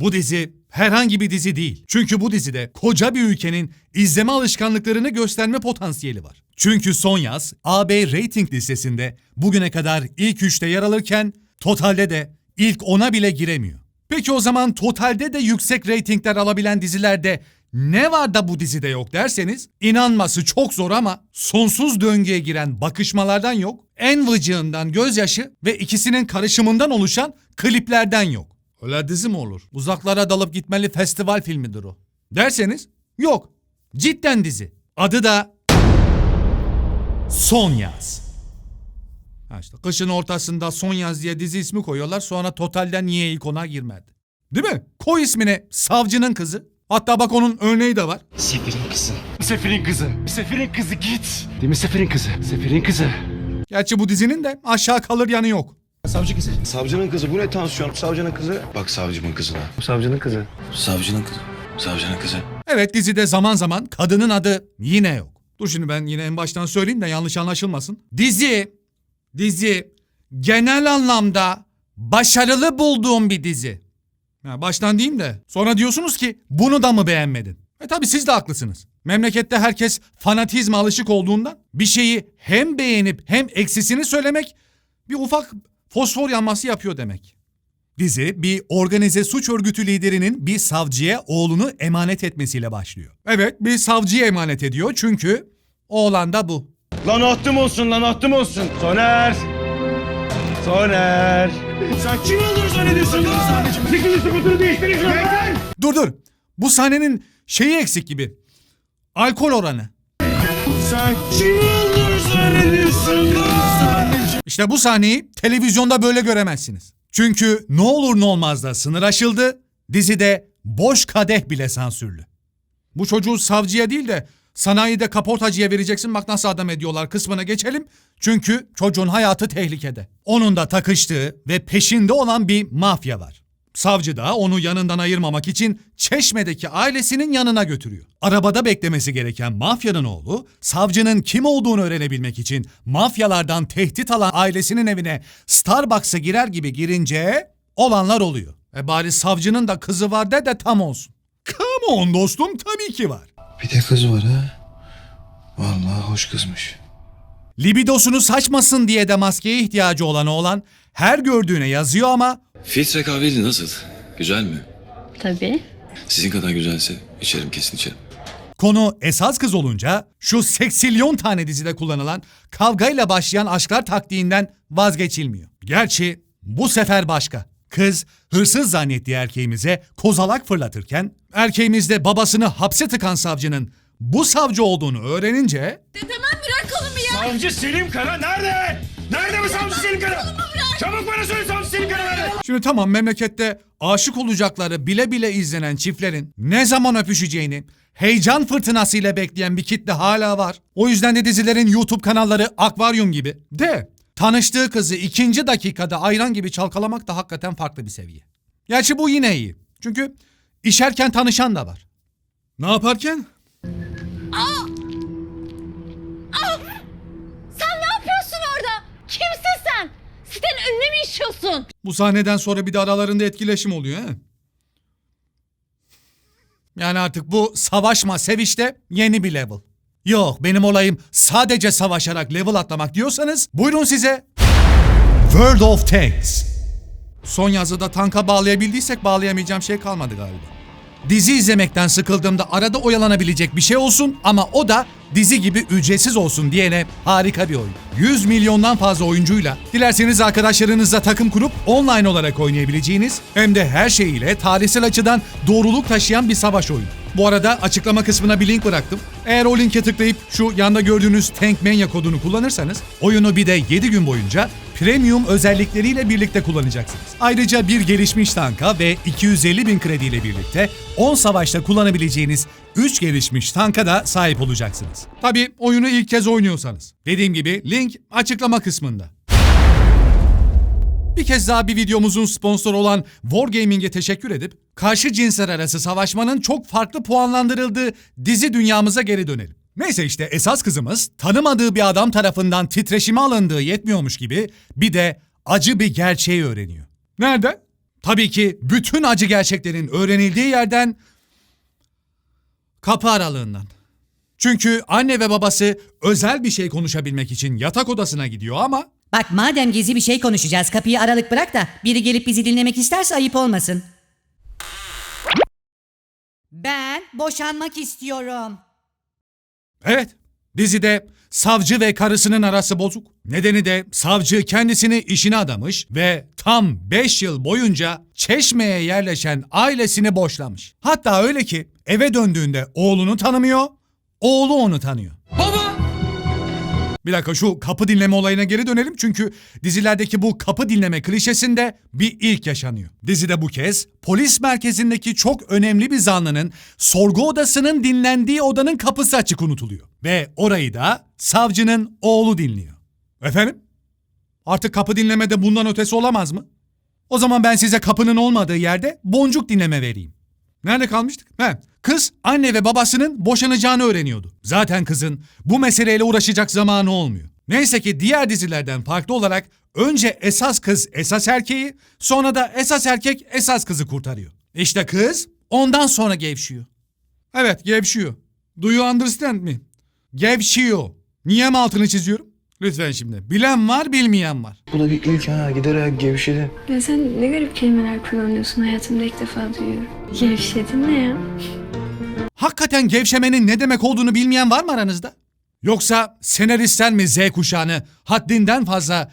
Bu dizi herhangi bir dizi değil. Çünkü bu dizide koca bir ülkenin izleme alışkanlıklarını gösterme potansiyeli var. Çünkü son yaz AB rating listesinde bugüne kadar ilk 3'te yer alırken totalde de ilk 10'a bile giremiyor. Peki o zaman totalde de yüksek reytingler alabilen dizilerde ne var da bu dizide yok derseniz inanması çok zor ama sonsuz döngüye giren bakışmalardan yok, en vıcığından gözyaşı ve ikisinin karışımından oluşan kliplerden yok. Öyle dizi mi olur? Uzaklara dalıp gitmeli festival filmidir o. Derseniz yok. Cidden dizi. Adı da Son Yaz. Ha işte kışın ortasında Son Yaz diye dizi ismi koyuyorlar sonra totalden niye ilk ona girmedi. Değil mi? Koy ismini Savcının Kızı. Hatta bak onun örneği de var. Seferin kızı. Seferin kızı. Seferin kızı git. Değil mi Seferin kızı? Seferin kızı. Gerçi bu dizinin de aşağı kalır yanı yok. Savcı kızı. Savcının kızı bu ne tansiyon? Savcının kızı. Bak savcımın kızına. Savcının kızı. Savcının kızı. Savcının kızı. Evet dizide zaman zaman kadının adı yine yok. Dur şimdi ben yine en baştan söyleyeyim de yanlış anlaşılmasın. Dizi, dizi genel anlamda başarılı bulduğum bir dizi. Ya baştan diyeyim de sonra diyorsunuz ki bunu da mı beğenmedin? E tabi siz de haklısınız. Memlekette herkes fanatizme alışık olduğundan bir şeyi hem beğenip hem eksisini söylemek bir ufak fosfor yanması yapıyor demek. Dizi bir organize suç örgütü liderinin bir savcıya oğlunu emanet etmesiyle başlıyor. Evet bir savcıya emanet ediyor çünkü oğlan da bu. Lan ahtım olsun lan ahtım olsun. Soner. Soner. Sen kim olduğunu zannediyorsun lan? Fikrini sıkıntını değiştirin. Dur dur bu sahnenin şeyi eksik gibi. Alkol oranı. Sen kim olduğunu zannediyorsun lan? İşte bu sahneyi televizyonda böyle göremezsiniz. Çünkü ne olur ne olmaz da sınır aşıldı, dizide boş kadeh bile sansürlü. Bu çocuğu savcıya değil de sanayide kaportacıya vereceksin bak nasıl adam ediyorlar kısmına geçelim. Çünkü çocuğun hayatı tehlikede. Onun da takıştığı ve peşinde olan bir mafya var. Savcı da onu yanından ayırmamak için Çeşme'deki ailesinin yanına götürüyor. Arabada beklemesi gereken mafyanın oğlu, savcının kim olduğunu öğrenebilmek için mafyalardan tehdit alan ailesinin evine Starbucks'a girer gibi girince olanlar oluyor. E bari savcının da kızı var de de tam olsun. Come on dostum tabii ki var. Bir de kız var ha. Vallahi hoş kızmış. Libidosunu saçmasın diye de maskeye ihtiyacı olan oğlan her gördüğüne yazıyor ama Filtre kahveli nasıl? Güzel mi? Tabii. Sizin kadar güzelse içerim kesin içerim. Konu esas kız olunca şu seksilyon tane dizide kullanılan kavgayla başlayan aşklar taktiğinden vazgeçilmiyor. Gerçi bu sefer başka. Kız hırsız zannettiği erkeğimize kozalak fırlatırken erkeğimiz de babasını hapse tıkan savcının bu savcı olduğunu öğrenince Tamam bırak kolumu ya. Savcı Selim Kara nerede? Nerede bu savcı Selim Kara? Çabuk bana söyle Kara nerede? Şimdi tamam memlekette aşık olacakları bile bile izlenen çiftlerin ne zaman öpüşeceğini heyecan fırtınasıyla bekleyen bir kitle hala var. O yüzden de dizilerin YouTube kanalları akvaryum gibi. De tanıştığı kızı ikinci dakikada ayran gibi çalkalamak da hakikaten farklı bir seviye. Gerçi bu yine iyi. Çünkü işerken tanışan da var. Ne yaparken? Sen işiyorsun? Bu sahneden sonra bir de aralarında etkileşim oluyor he? Yani artık bu savaşma sevişte yeni bir level. Yok benim olayım sadece savaşarak level atlamak diyorsanız buyurun size World of Tanks. Son yazıda tanka bağlayabildiysek bağlayamayacağım şey kalmadı galiba. Dizi izlemekten sıkıldığımda arada oyalanabilecek bir şey olsun ama o da dizi gibi ücretsiz olsun diyene harika bir oyun. 100 milyondan fazla oyuncuyla dilerseniz arkadaşlarınızla takım kurup online olarak oynayabileceğiniz hem de her şeyiyle tarihsel açıdan doğruluk taşıyan bir savaş oyunu. Bu arada açıklama kısmına bir link bıraktım. Eğer o linke tıklayıp şu yanda gördüğünüz Tank Mania kodunu kullanırsanız oyunu bir de 7 gün boyunca premium özellikleriyle birlikte kullanacaksınız. Ayrıca bir gelişmiş tanka ve 250 bin krediyle birlikte 10 savaşta kullanabileceğiniz 3 gelişmiş tanka da sahip olacaksınız. Tabi oyunu ilk kez oynuyorsanız. Dediğim gibi link açıklama kısmında. Bir kez daha bir videomuzun sponsoru olan Wargaming'e teşekkür edip karşı cinsler arası savaşmanın çok farklı puanlandırıldığı dizi dünyamıza geri dönelim. Neyse işte esas kızımız tanımadığı bir adam tarafından titreşime alındığı yetmiyormuş gibi bir de acı bir gerçeği öğreniyor. Nerede? Tabii ki bütün acı gerçeklerin öğrenildiği yerden kapı aralığından. Çünkü anne ve babası özel bir şey konuşabilmek için yatak odasına gidiyor ama Bak madem gizli bir şey konuşacağız kapıyı aralık bırak da biri gelip bizi dinlemek isterse ayıp olmasın. Ben boşanmak istiyorum. Evet, dizide savcı ve karısının arası bozuk. Nedeni de savcı kendisini işine adamış ve tam 5 yıl boyunca Çeşme'ye yerleşen ailesini boşlamış. Hatta öyle ki eve döndüğünde oğlunu tanımıyor, oğlu onu tanıyor. Bir dakika şu kapı dinleme olayına geri dönelim çünkü dizilerdeki bu kapı dinleme klişesinde bir ilk yaşanıyor. Dizide bu kez polis merkezindeki çok önemli bir zanlının sorgu odasının dinlendiği odanın kapısı açık unutuluyor. Ve orayı da savcının oğlu dinliyor. Efendim? Artık kapı dinlemede bundan ötesi olamaz mı? O zaman ben size kapının olmadığı yerde boncuk dinleme vereyim. Nerede kalmıştık? He. Kız anne ve babasının boşanacağını öğreniyordu. Zaten kızın bu meseleyle uğraşacak zamanı olmuyor. Neyse ki diğer dizilerden farklı olarak önce esas kız esas erkeği sonra da esas erkek esas kızı kurtarıyor. İşte kız ondan sonra gevşiyor. Evet gevşiyor. Do you understand me? Gevşiyor. Niye mi altını çiziyorum? Lütfen şimdi. Bilen var bilmeyen var. Bu da bir ilk ha giderek gevşedi. Ya sen ne garip kelimeler kullanıyorsun hayatımda ilk defa duyuyorum. Gevşedin ne ya? Hakikaten gevşemenin ne demek olduğunu bilmeyen var mı aranızda? Yoksa senaristler mi Z kuşağını haddinden fazla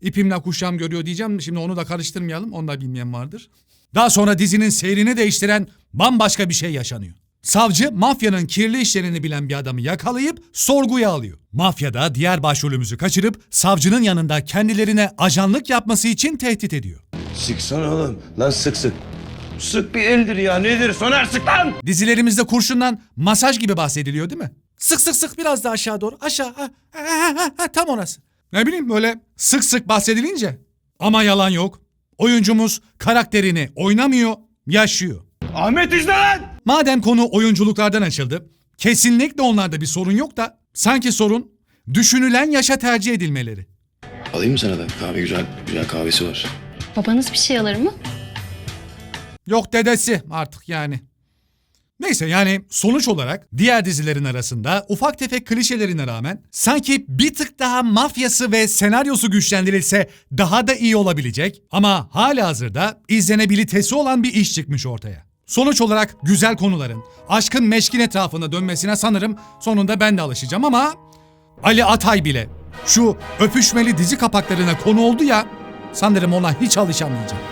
ipimle kuşağım görüyor diyeceğim. Şimdi onu da karıştırmayalım. Onu da bilmeyen vardır. Daha sonra dizinin seyrini değiştiren bambaşka bir şey yaşanıyor. Savcı mafyanın kirli işlerini bilen bir adamı yakalayıp sorguya alıyor. Mafya da diğer başrolümüzü kaçırıp savcının yanında kendilerine ajanlık yapması için tehdit ediyor. Sıksana oğlum. Lan sık sık. Sık bir eldir ya nedir? Soner sık lan. Dizilerimizde kurşundan masaj gibi bahsediliyor değil mi? Sık sık sık biraz daha aşağı doğru. Aşağı. Ha, ha, ha, ha, ha, tam orası. Ne bileyim böyle sık sık bahsedilince. Ama yalan yok. Oyuncumuz karakterini oynamıyor, yaşıyor. Ahmet izle lan. Madem konu oyunculuklardan açıldı, kesinlikle onlarda bir sorun yok da sanki sorun düşünülen yaşa tercih edilmeleri. Alayım mı sana da? Kahve güzel, güzel kahvesi var. Babanız bir şey alır mı? Yok dedesi artık yani. Neyse yani sonuç olarak diğer dizilerin arasında ufak tefek klişelerine rağmen sanki bir tık daha mafyası ve senaryosu güçlendirilse daha da iyi olabilecek ama hala hazırda izlenebilitesi olan bir iş çıkmış ortaya. Sonuç olarak güzel konuların aşkın meşkin etrafında dönmesine sanırım sonunda ben de alışacağım ama Ali Atay bile şu öpüşmeli dizi kapaklarına konu oldu ya sanırım ona hiç alışamayacağım.